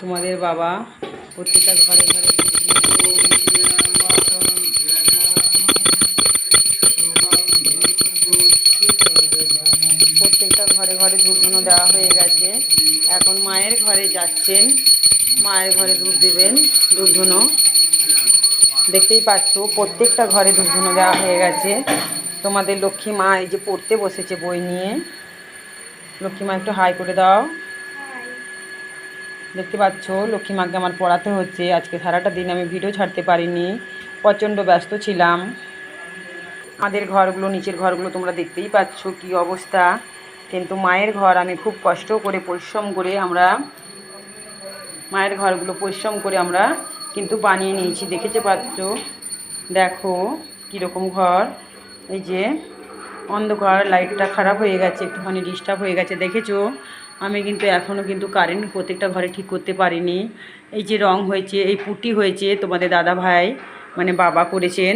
তোমাদের বাবা প্রত্যেকটা ঘরে ঘরে প্রত্যেকটা ঘরে ঘরে ধূপধুনো দেওয়া হয়ে গেছে। এখন মায়ের ঘরে যাচ্ছেন। মায়ের ঘরে ধূপ দেবেন ধূপধুনো দেখতেই পাচ্ছ, প্রত্যেকটা ঘরে ধূপধুনো দেওয়া হয়ে গেছে। তোমাদের লক্ষ্মী মা এই যে পড়তে বসেছে বই নিয়ে। লক্ষ্মী মা একটু হাই করে দাও। দেখতে পাচ্ছ, লক্ষ্মী মাকে আমার পড়াতে হচ্ছে। আজকে সারাটা দিন আমি ভিডিও ছাড়তে পারিনি, প্রচণ্ড ব্যস্ত ছিলাম। আমাদের ঘরগুলো, নিচের ঘরগুলো তোমরা দেখতেই পাচ্ছ কি অবস্থা। কিন্তু মায়ের ঘর আমি খুব কষ্ট করে পরিশ্রম করে আমরা, মায়ের ঘরগুলো পরিশ্রম করে আমরা কিন্তু বানিয়ে নিয়েছি। দেখেছে পাচ্ছ? দেখো কীরকম ঘর। এই যে অন্ধকার, লাইটটা খারাপ হয়ে গেছে, একটুখানি ডিস্টার্ব হয়ে গেছে। দেখেছ? আমি কিন্তু এখনও কিন্তু কারেন্ট প্রত্যেকটা ঘরে ঠিক করতে পারিনি। এই যে রং হয়েছে, এই পুটি হয়েছে তোমাদের দাদা ভাই মানে বাবা করেছেন।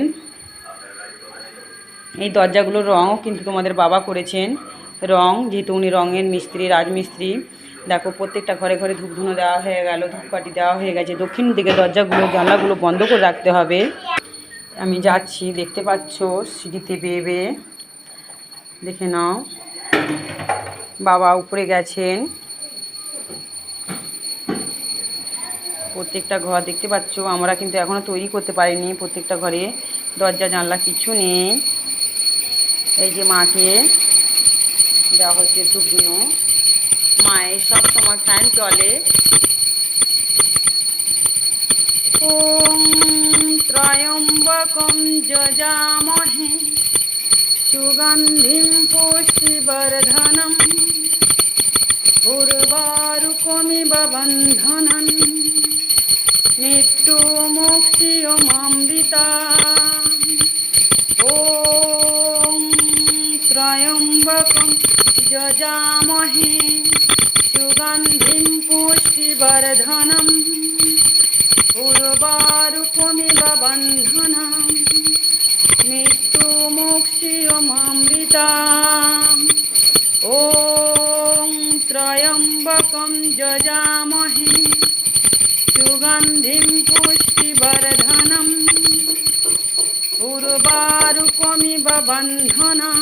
এই দরজাগুলোর রঙও কিন্তু তোমাদের বাবা করেছেন। রং, যেহেতু উনি রঙের মিস্ত্রি, রাজমিস্ত্রি। দেখো, প্রত্যেকটা ঘরে ঘরে ধূপধুনো দেওয়া হয়ে গেল, ধূপকাঠি দেওয়া হয়ে গেছে। দক্ষিণ দিকে দরজাগুলো, জানলাগুলো বন্ধ করে রাখতে হবে। আমি যাচ্ছি, দেখতে পাচ্ছ, সিঁড়িতে বেয়ে বেয়ে। দেখে নাও। বাবা উপরে গেছেন। প্রত্যেকটা ঘর দেখতে পাচ্ছ, আমরা কিন্তু এখনও তৈরি করতে পারিনি প্রত্যেকটা ঘরে। দরজা, জানলা কিছু নেই। এই যে মাকে দেওয়া হচ্ছে ধূপগুলো মায়ের সব সময় ফ্যান চলে। ওম ত্রয়ম্বকম যজামহে সুগন্ধিম পুষ্টিবর্ধনম। উর্বারুকমিব বন্ধনন মৃত্যু মোক্ষিয় মামৃতা ওম ত্রয়ম্বকম যজামহে সুগন্ধিম পুষ্টিবর্ধনম উর্বারুকমিব বন্ধনম মৃত্যু মোক্ষিয় মামৃতা त्र्यम्बकं जजामहे सुगन्धिं पुष्टिवर्धनम् उर्वारुकमिव बन्धनां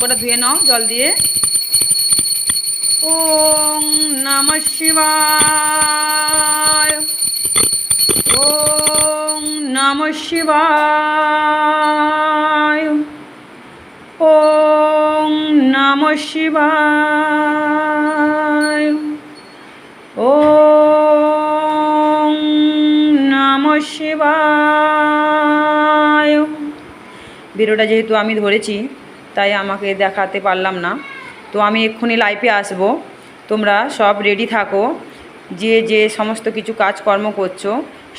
শঙ্করটা ধুয়ে নাও, জল দিয়ে। ওম নম শিবায়। ওম নম শিবায়। ওম নম শিবায়। ওম নম শিবায়। ভিডিওটা যেহেতু আমি ধরেছি তাই আমাকে দেখাতে পারলাম না। তো আমি এক্ষুনি লাইভে আসব। তোমরা সব রেডি থাকো। যে যে সমস্ত কিছু কাজকর্ম করছ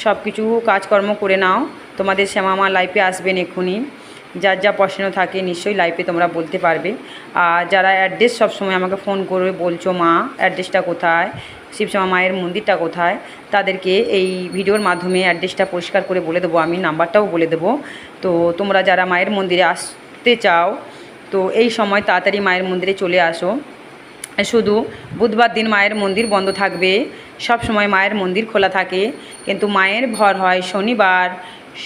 সব কিছু কাজকর্ম করে নাও। তোমাদের শ্যামা মা লাইভে আসবেন এক্ষুনি। যার যা প্রশ্ন থাকে নিশ্চয়ই লাইফে তোমরা বলতে পারবে। আর যারা অ্যাড্রেস সবসময় আমাকে ফোন করে বলছো, মা অ্যাড্রেসটা কোথায়? শিবশ্যামা মায়ের মন্দিরটা কোথায়? তাদেরকে এই ভিডিওর মাধ্যমে অ্যাড্রেসটা পরিষ্কার করে বলে দেবো। আমি নাম্বারটাও বলে দেবো। তো তোমরা যারা মায়ের মন্দিরে আসতে চাও তো এই সময় তাড়াতাড়ি মায়ের মন্দিরে চলে আসো। শুধু বুধবার দিন মায়ের মন্দির বন্ধ থাকবে। সব সময় মায়ের মন্দির খোলা থাকে। কিন্তু মায়ের ভর হয় শনিবার,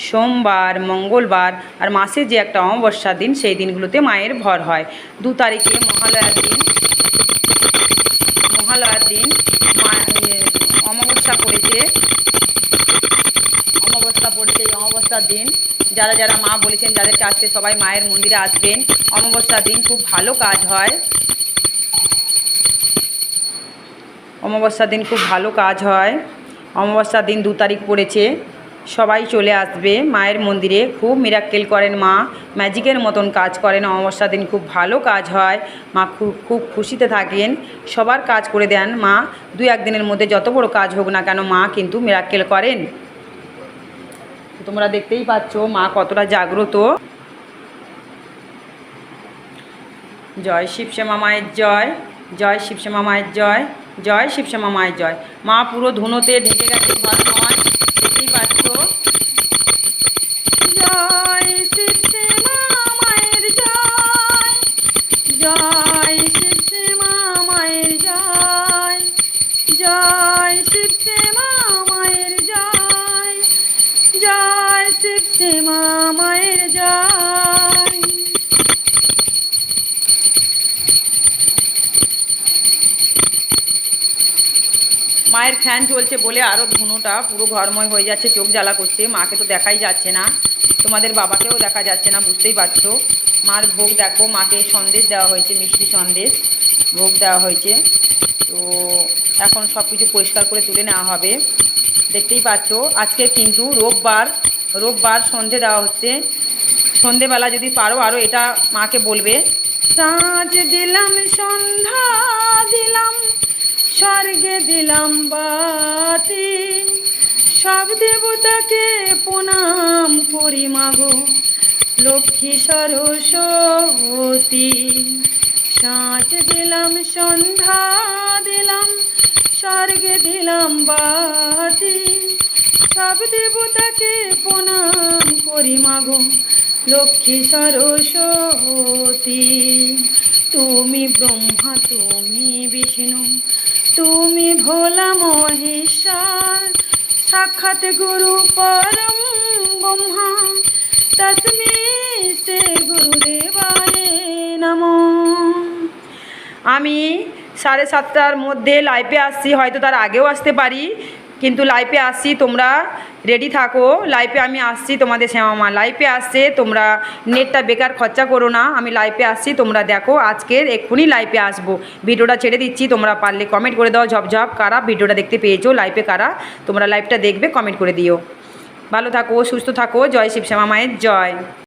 সোমবার, মঙ্গলবার আর মাসে যে একটা অমাবস্যার দিন, সেই দিনগুলোতে মায়ের ভর হয়। দু তারিখে মহালয়ার দিন মহালয়ার দিন অমাবস্যা পড়েছে। অমাবস্যা পড়েছে অমাবস্যার দিন। যারা যারা মা বলেছেন যাদেরকে আজকে সবাই মায়ের মন্দিরে আসবেন, অমাবস্যার দিন খুব ভালো কাজ হয়। অমাবস্যার দিন খুব ভালো কাজ হয়। অমাবস্যার দিন দু তারিখ পড়েছে, সবাই চলে আসবে মায়ের মন্দিরে। খুব মিরাক্কেল করেন মা ম্যাজিকের মতন কাজ করেন। অমাবস্যার দিন খুব ভালো কাজ হয়। মা খুব খুব খুশিতে থাকেন। সবার কাজ করে দেন মা। দু একদিনের মধ্যে যত বড় কাজ হোক না কেন মা কিন্তু মিরাক্কেল করেন। তোমরা দেখতেই পাচ্ছ, মা কতটা জাগ্রত। জয় শিবশ্যামা মায়ের জয় জয় শিবশ্যামা মায়ের জয় জয় শিবশ্যামা মায়ের জয়। মা পুরো ধুনোতে ঢেকে গেছে জয় শিবশ্যামা মায়ের জয় মায়ের ফ্যান চলছে বলে আরও ধুনোটা পুরো ঘরময় হয়ে যাচ্ছে, চোখ জ্বালা করছে। মাকে তো দেখাই যাচ্ছে না। তোমাদের বাবাকেও দেখা যাচ্ছে না, বুঝতেই পারছ। মার ভোগ দেখো, মাকে সন্দেশ দেওয়া হয়েছে, মিষ্টি সন্দেশ ভোগ দেওয়া হয়েছে। তো এখন সব কিছু পরিষ্কার করে তুলে নেওয়া হবে। দেখতেই পাচ্ছ, আজকে কিন্তু রোববার রোববার সন্ধে দেওয়া হচ্ছে। সন্ধেবেলা যদি পারো আরও এটা মাকে বলবে। সাজ দিলাম, সন্ধ্যা দিলাম, স্বর্গে দিলাম বাতি। সব দেবতাকে প্রণাম করি মাগো লক্ষ্মী সরস্বতী। সাঁচ দিলাম, সন্ধ্যা দিলাম, স্বর্গে দিলাম বাতি। সব দেবতাকে প্রণাম করি মাগো। লক্ষ্মী সরস্বতী, তুমি ব্রহ্মা, তুমি বিষ্ণু, তুমি ভোলা মহেশ্বর সাক্ষাৎ গুরু পরম ব্রহ্মা। তস্মি সে গুরুদেবায় নমঃ। আমি সাড়ে সাতটার মধ্যে লাইভে আসছি, হয়তো তার আগেও আসতে পারি। কিন্তু লাইভে আসছি, তোমরা রেডি থাকো। লাইভে আমি আসছি তোমাদের শ্যামামা। লাইফে আসছে, তোমরা নেটটা বেকার খরচা করো না। আমি লাইভে আসছি, তোমরা দেখো আজকের, এক্ষুনি লাইভে আসব। ভিডিওটা ছেড়ে দিচ্ছি, তোমরা পারলে কমেন্ট করে দাও ঝপঝপ। কারা ভিডিওটা দেখতে পেয়েছ লাইভে কারা? তোমরা লাইভটা দেখবে কমেন্ট করে দিও। ভালো থাকো, সুস্থ থাকো। জয় শিবশ্যামা মায়ের জয়।